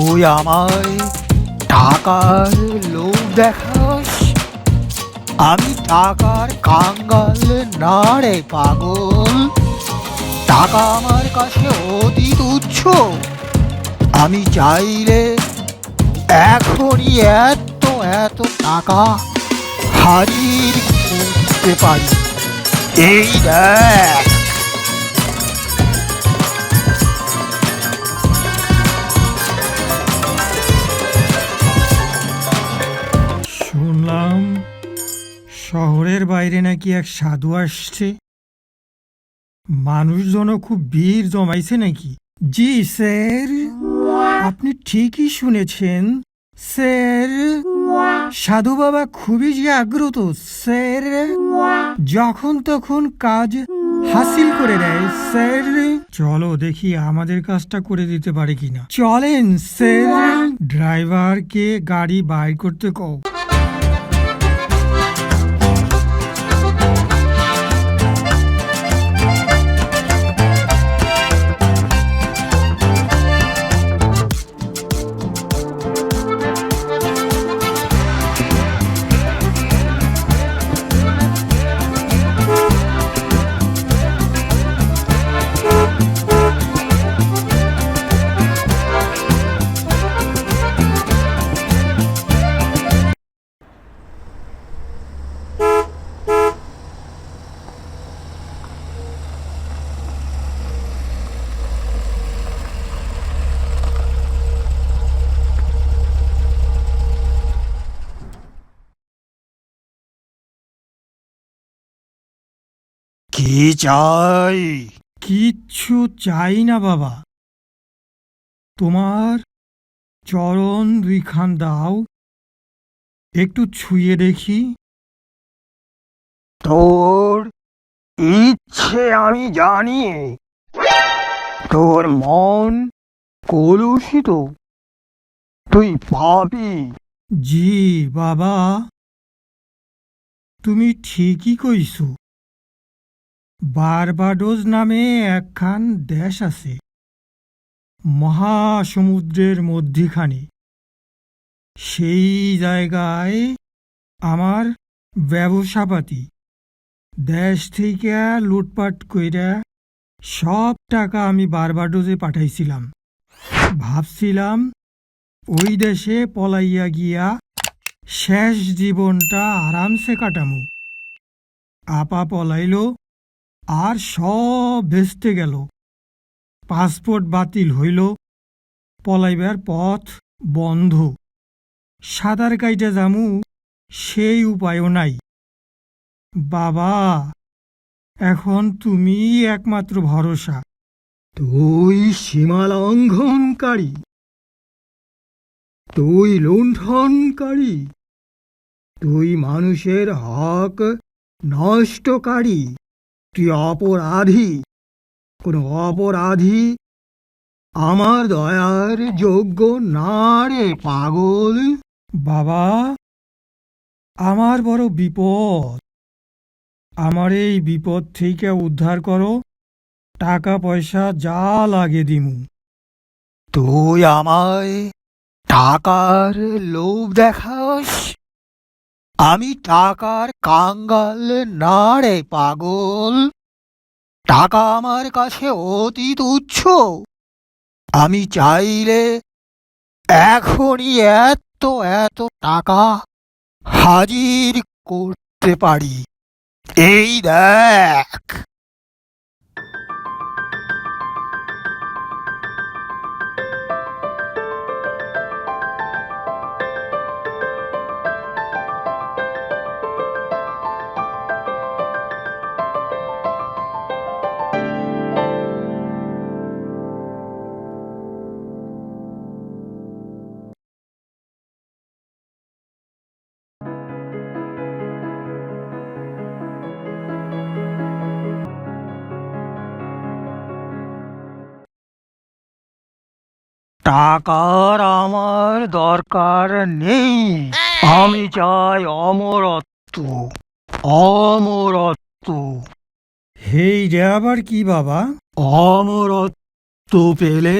তুই আমায় টাকার লোভ দেখাস? আমি টাকার কাঙ্গাল না রে পাগল। টাকা আমার কাছে অতি তুচ্ছ আমি চাইলে এখনই এত এত টাকা হারিয়ে করতে পারি। এই দেখ। শহরের বাইরে নাকি এক সাধু আসছে? মানুষজনও খুব ভিড় জমাইছে নাকি? জি, স্যার। আপনি ঠিকই শুনেছেন, স্যার। সাধু বাবা খুবই জাগ্রত, স্যার। যখন তখন কাজ হাসিল করে দেয়, স্যার। চলো দেখি আমাদের কাজটা করে দিতে পারে কিনা। চলেন, স্যার। ড্রাইভারকে গাড়ি বাইর করতে কও। কি চাই? কিচ্ছু চাই না বাবা। তোমার চরণ দুইখান দাও। একটু ছুঁয়ে দেখি। তোর ইচ্ছে আমি জানি। তোর মন কলুষিত। তুই পাবি জি বাবা। তুমি ঠিকই কইছো। বারবাডোজ নামে একখান দেশ আছে, মহাসমুদ্রের মধ্যিখানে। সেই জায়গায় আমার ব্যবসাপাতি। দেশ থেকে লুটপাট কইরা সব টাকা আমি বারবাডোজে পাঠাইছিলাম। ভাবছিলাম ওই দেশে পলাইয়া গিয়া শেষ জীবনটা আরামসে কাটামু। আপা পলাইল আর সব ভেস্তে গেল। পাসপোর্ট বাতিল হইল। পলাইবার পথ বন্ধ। সাঁতার কাইটা জামু, সেই উপায়ও নাই। বাবা, এখন তুমি একমাত্র ভরসা। তুই সীমা লঙ্ঘনকারী তুই লুণ্ঠনকারী। তুই মানুষের হক নষ্টকারী। তুই অপরাধী, কোনো অপরাধী আমার দয়ার যোগ্য না রে পাগল। বাবা, আমার বড় বিপদ। আমার এই বিপদ থেকে উদ্ধার করো। টাকা, পয়সা, যা লাগে দিমু। তুই আমায় টাকার লোভ দেখাস? আমি টাকার কাঙ্গাল না রে পাগল। টাকা আমার কাছে অতি তুচ্ছ আমি চাইলে এখনই এত এত টাকা হাজির করতে পারি। এই দেখ। টাকার আমার দরকার নেই। আমি চাই অমরত্ব অমরত্ব। হেই রে আবার কি বাবা? অমরত্ব পেলে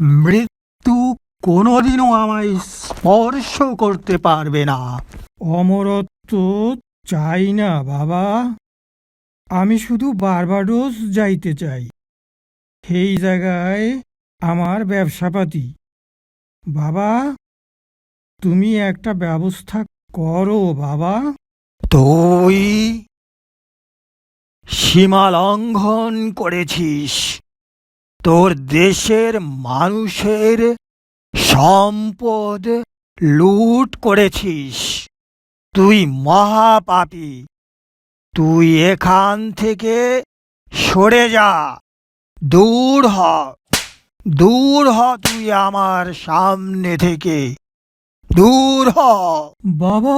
মৃত্যু কোনোদিনও আমায় স্পর্শ করতে পারবে না। অমরত্ব চাই না বাবা। আমি শুধু বারবাডোস যাইতে চাই। সেই জায়গায় আমার ব্যবসাপাতি। বাবা, তুমি একটা ব্যবস্থা করো, বাবা। তুই সীমা লঙ্ঘন করেছিস। তোর দেশের মানুষের সম্পদ লুট করেছিস। তুই মহাপাপী। তুই এখান থেকে সরে যা। দূর হ। দূর হ তুই আমার সামনে থেকে। দূর হ। বাবা!